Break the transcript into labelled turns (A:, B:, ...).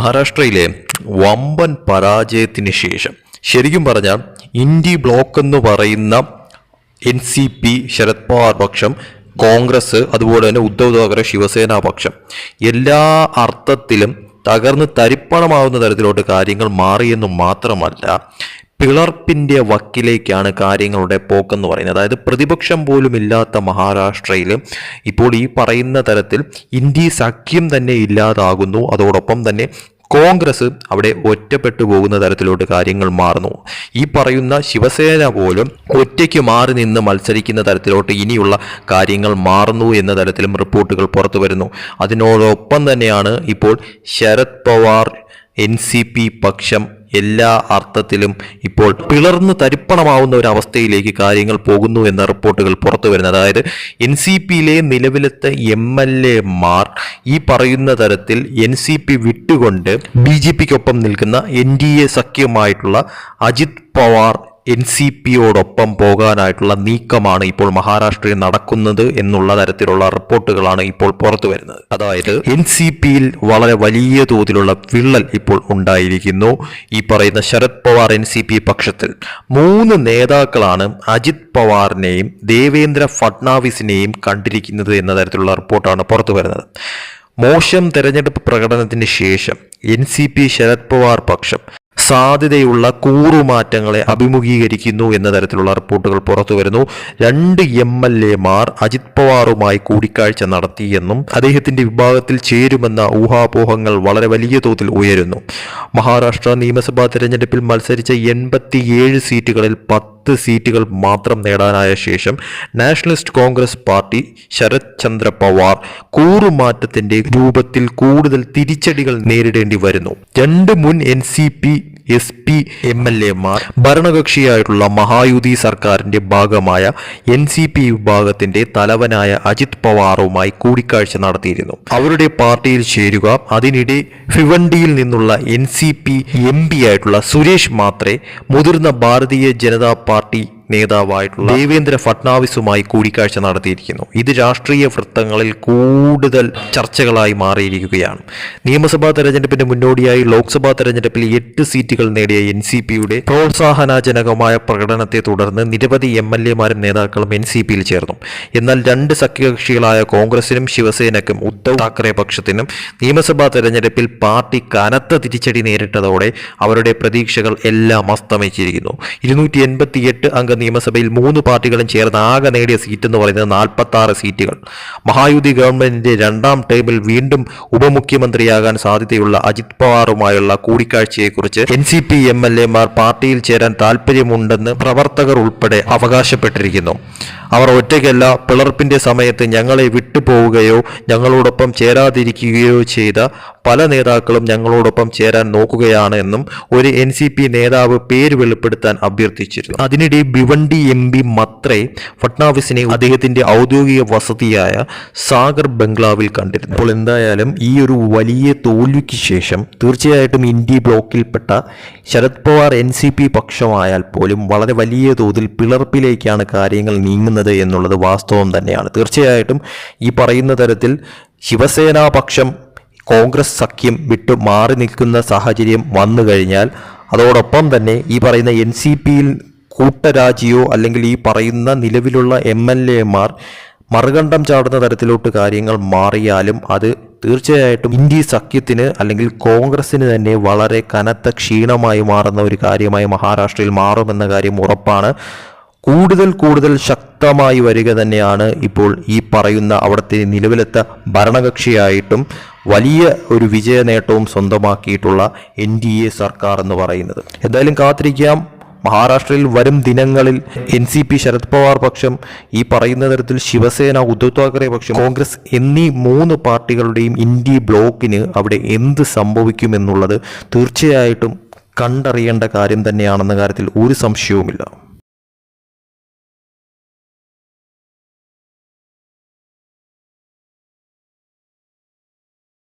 A: മഹാരാഷ്ട്രയിലെ വമ്പൻ പരാജയത്തിന് ശേഷം ശരിക്കും പറഞ്ഞാൽ ഇന്ത്യ ബ്ലോക്ക് എന്ന് പറയുന്ന N C P Sharad Pawar പക്ഷം കോൺഗ്രസ് അതുപോലെ തന്നെ ഉദ്ധവ് താക്കറെ ശിവസേന പക്ഷം എല്ലാ അർത്ഥത്തിലും തകർന്ന് തരിപ്പണമാവുന്ന തരത്തിലോട്ട് കാര്യങ്ങൾ മാറിയെന്ന് മാത്രമല്ല പിളർപ്പിന്റെ വക്കിലേക്കാണ് കാര്യങ്ങളുടെ പോക്കെന്ന് പറയുന്നത്. അതായത് പ്രതിപക്ഷം പോലും ഇല്ലാത്ത മഹാരാഷ്ട്രയിൽ ഇപ്പോൾ ഈ പറയുന്ന തരത്തിൽ ഇന്ത്യ സഖ്യം തന്നെ ഇല്ലാതാകുന്നു. അതോടൊപ്പം തന്നെ കോൺഗ്രസ് അവിടെ ഒറ്റപ്പെട്ടു പോകുന്ന തരത്തിലോട്ട് കാര്യങ്ങൾ മാറുന്നു. ഈ പറയുന്ന ശിവസേന പോലും ഒറ്റയ്ക്ക് മാറി നിന്ന് മത്സരിക്കുന്ന തരത്തിലോട്ട് ഇനിയുള്ള കാര്യങ്ങൾ മാറുന്നു എന്ന തരത്തിലും റിപ്പോർട്ടുകൾ പുറത്തു വരുന്നു. അതിനോടൊപ്പം തന്നെയാണ് ഇപ്പോൾ Sharad Pawar N C P പക്ഷം എല്ലാ അർത്ഥത്തിലും ഇപ്പോൾ പിളർന്ന് തരിപ്പണമാവുന്ന ഒരു അവസ്ഥയിലേക്ക് കാര്യങ്ങൾ പോകുന്നു എന്ന റിപ്പോർട്ടുകൾ പുറത്തു വരുന്നത്. അതായത് എൻ സി പിയിലെ നിലവിലത്തെ എം എൽ എമാർ ഈ പറയുന്ന തരത്തിൽ എൻ സി പി വിട്ടുകൊണ്ട് ബി ജെ പിക്കൊപ്പം നിൽക്കുന്ന എൻ ഡി എ സഖ്യമായിട്ടുള്ള അജിത് പവാർ എൻ സി പിയോടൊപ്പം പോകാനായിട്ടുള്ള നീക്കമാണ് ഇപ്പോൾ മഹാരാഷ്ട്രയിൽ നടക്കുന്നത് എന്നുള്ള തരത്തിലുള്ള റിപ്പോർട്ടുകളാണ് ഇപ്പോൾ പുറത്തു വരുന്നത്. അതായത് എൻ സി പിയിൽ വളരെ വലിയ തോതിലുള്ള വിള്ളൽ ഇപ്പോൾ ഉണ്ടായിരിക്കുന്നു. ഈ പറയുന്ന Sharad Pawar N C P പക്ഷത്തിൽ. മൂന്ന് നേതാക്കളാണ് അജിത് പവാറിനെയും ദേവേന്ദ്ര ഫട്നാവിസിനെയും കണ്ടിരിക്കുന്നത് എന്ന തരത്തിലുള്ള റിപ്പോർട്ടാണ് പുറത്തു വരുന്നത്. മോശം തെരഞ്ഞെടുപ്പ് പ്രകടനത്തിന് ശേഷം N C P Sharad Pawar പക്ഷം സാധ്യതയുള്ള കൂറുമാറ്റങ്ങളെ അഭിമുഖീകരിക്കുന്നു എന്ന തരത്തിലുള്ള റിപ്പോർട്ടുകൾ പുറത്തു വരുന്നു. രണ്ട് എം എൽ എമാർ അജിത് പവാറുമായി കൂടിക്കാഴ്ച നടത്തിയെന്നും അദ്ദേഹത്തിന്റെ വിഭാഗത്തിൽ ചേരുമെന്ന ഊഹാപോഹങ്ങൾ വളരെ വലിയ തോതിൽ ഉയരുന്നു. മഹാരാഷ്ട്ര നിയമസഭാ തെരഞ്ഞെടുപ്പിൽ മത്സരിച്ച എൺപത്തിയേഴ് സീറ്റുകളിൽ പത്ത് സീറ്റുകൾ മാത്രം നേടാനായ ശേഷം നാഷണലിസ്റ്റ് കോൺഗ്രസ് പാർട്ടി ശരത് ചന്ദ്ര പവാർ കൂറുമാറ്റത്തിന്റെ രൂപത്തിൽ കൂടുതൽ തിരിച്ചടികൾ നേരിടേണ്ടി വരുന്നു. രണ്ട് മുൻ N C P S P M L എമാർ ഭരണകക്ഷിയായിട്ടുള്ള മഹായുതി സർക്കാരിന്റെ ഭാഗമായ എൻ സി പി വിഭാഗത്തിന്റെ തലവനായ അജിത് പവാറുമായി കൂടിക്കാഴ്ച നടത്തിയിരുന്നു. അവരുടെ പാർട്ടിയിൽ ചേരുക അതിനിടെ ഫിവണ്ടിയിൽ നിന്നുള്ള N C P M P ആയിട്ടുള്ള സുരേഷ് മാത്രേ മുതിർന്ന ഭാരതീയ ജനതാ പാർട്ടി നേതാവായിട്ടുള്ള ദേവേന്ദ്ര ഫട്നാവിസുമായി കൂടിക്കാഴ്ച നടത്തിയിരിക്കുന്നു. ഇത് രാഷ്ട്രീയ വൃത്തങ്ങളിൽ കൂടുതൽ ചർച്ചകളായി മാറിയിരിക്കുകയാണ്. നിയമസഭാ തെരഞ്ഞെടുപ്പിന്റെ മുന്നോടിയായി ലോക്സഭാ തെരഞ്ഞെടുപ്പിൽ എട്ട് സീറ്റുകൾ നേടിയ എൻ സി പിയുടെ പ്രോത്സാഹനജനകമായ പ്രകടനത്തെ തുടർന്ന് നിരവധി എം എൽ എമാരും നേതാക്കളും എൻ സി പിയിൽ ചേർന്നു. എന്നാൽ രണ്ട് സഖ്യകക്ഷികളായ കോൺഗ്രസിനും ശിവസേനയ്ക്കും ഉദ്ധവ് താക്കറെ പക്ഷത്തിനും നിയമസഭാ തെരഞ്ഞെടുപ്പിൽ പാർട്ടി കനത്ത തിരിച്ചടി നേരിട്ടതോടെ അവരുടെ പ്രതീക്ഷകൾ എല്ലാം അസ്തമിച്ചിരിക്കുന്നു. ഇരുന്നൂറ്റി എൺപത്തിയെട്ട് അംഗ നിയമസഭയിൽ മൂന്ന് പാർട്ടികളും ചേർന്ന് ആകെ നേടിയ സീറ്റ് എന്ന് പറയുന്നത് നാൽപ്പത്തി സീറ്റുകൾ. മഹായുതി ഗവൺമെന്റിന്റെ രണ്ടാം ടേമിൽ വീണ്ടും ഉപമുഖ്യമന്ത്രിയാകാൻ സാധ്യതയുള്ള അജിത് പവാറുമായുള്ള കൂടിക്കാഴ്ചയെക്കുറിച്ച് N C P M L എമാർ പാർട്ടിയിൽ ചേരാൻ താല്പര്യമുണ്ടെന്ന് പ്രവർത്തകർ ഉൾപ്പെടെ അവകാശപ്പെട്ടിരിക്കുന്നു. അവർ ഒറ്റയ്ക്കല്ല പിളർപ്പിന്റെ സമയത്ത് ഞങ്ങളെ വിട്ടുപോവുകയോ ഞങ്ങളോടൊപ്പം ചേരാതിരിക്കുകയോ ചെയ്ത പല നേതാക്കളും ഞങ്ങളോടൊപ്പം ചേരാൻ നോക്കുകയാണ് എന്നും ഒരു എൻ സി പി നേതാവ് പേര് വെളിപ്പെടുത്താൻ അഭ്യർത്ഥിച്ചിരുന്നു. അതിനിടെ ഭിവണ്ടി എം പി മത്രേ ഫട്നാവിസിനെ അദ്ദേഹത്തിന്റെ ഔദ്യോഗിക വസതിയായ സാഗർ ബംഗ്ലാവിൽ കണ്ടിരുന്നു. അപ്പോൾ എന്തായാലും ഈ ഒരു വലിയ തോൽവിക്ക് ശേഷം തീർച്ചയായിട്ടും India ബ്ലോക്കിൽപ്പെട്ട Sharad Pawar N C P പക്ഷമായാൽ പോലും വളരെ വലിയ തോതിൽ പിളർപ്പിലേക്കാണ് കാര്യങ്ങൾ നീങ്ങുന്നത് എന്നുള്ളത് വാസ്തവം തന്നെയാണ്. തീർച്ചയായിട്ടും ഈ പറയുന്ന തരത്തിൽ ശിവസേനാ പക്ഷം കോൺഗ്രസ് സഖ്യം വിട്ടു മാറി നിൽക്കുന്ന സാഹചര്യം വന്നു കഴിഞ്ഞാൽ അതോടൊപ്പം തന്നെ ഈ പറയുന്ന എൻ സി പിയിൽ കൂട്ടരാജിയോ അല്ലെങ്കിൽ ഈ പറയുന്ന നിലവിലുള്ള എം എൽ എമാർ മറുകണ്ഠം ചാടുന്ന തരത്തിലോട്ട് കാര്യങ്ങൾ മാറിയാലും അത് തീർച്ചയായിട്ടും ഇന്ത്യ സഖ്യത്തിന് അല്ലെങ്കിൽ കോൺഗ്രസ്സിന് തന്നെ വളരെ കനത്ത ക്ഷീണമായി മാറുന്ന ഒരു കാര്യമായി മഹാരാഷ്ട്രയിൽ മാറുമെന്ന കാര്യം ഉറപ്പാണ്. കൂടുതൽ കൂടുതൽ ശക്തമായി വരിക തന്നെയാണ് ഇപ്പോൾ ഈ പറയുന്ന അവിടുത്തെ നിലവിലത്തെ ഭരണകക്ഷിയായിട്ടും വലിയ ഒരു വിജയ നേട്ടവും സ്വന്തമാക്കിയിട്ടുള്ള എൻ ഡി എ സർക്കാർ എന്ന് പറയുന്നത്. എന്തായാലും കാത്തിരിക്കാം. മഹാരാഷ്ട്രയിൽ വരും ദിനങ്ങളിൽ N C P Sharad Pawar പക്ഷം ഈ പറയുന്ന തരത്തിൽ ശിവസേന ഉദ്ധവ് താക്കറെ പക്ഷം കോൺഗ്രസ് എന്നീ മൂന്ന് പാർട്ടികളുടെയും ഇന്ത്യ ബ്ലോക്കിന് അവിടെ എന്ത് സംഭവിക്കുമെന്നുള്ളത് തീർച്ചയായിട്ടും കണ്ടറിയേണ്ട കാര്യം തന്നെയാണെന്ന കാര്യത്തിൽ ഒരു സംശയവുമില്ല.